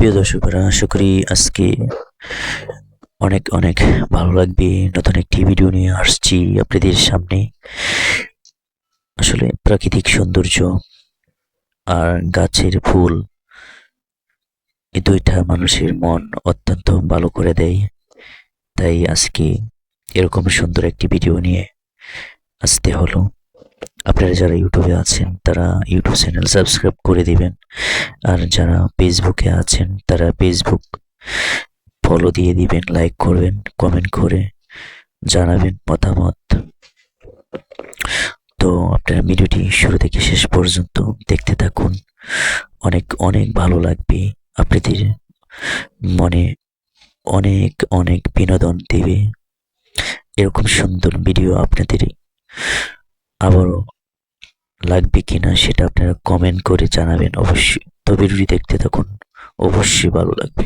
প্রিয় দর্শকরা আশা আজকে অনেক অনেক ভালো লাগবে। নতুন একটি ভিডিও নিয়ে আসছি আপনাদের সামনে। আসলে প্রাকৃতিক সৌন্দর্য আর গাছের ফুল, এই দুইটা মানুষের মন অত্যন্ত ভালো করে দেয়। তাই আজকে এরকম সুন্দর একটি ভিডিও নিয়ে আসতে হলো। আপনারা যারা ইউটিউবে আছেন, তারা ইউটিউব চ্যানেল সাবস্ক্রাইব করে দিবেন। আর যারা ফেসবুকে আছেন, তারা ফেসবুক ফলো দিয়ে দিবেন লাইক করবেন কমেন্ট করে জানাবেন মতামত। তো আপনারা ভিডিওটি শুরু থেকে শেষ পর্যন্ত দেখতে থাকুন। অনেক অনেক ভালো লাগবে আপনাদের মনে অনেক অনেক বিনোদন দেবে। এরকম সুন্দর ভিডিও আপনাদের আবারও লাগবে কিনা সেটা আপনারা কমেন্ট করে জানাবেন অবশ্যই। তবে ভিডিওটি দেখতে থাকুন। অবশ্যই ভালো লাগবে।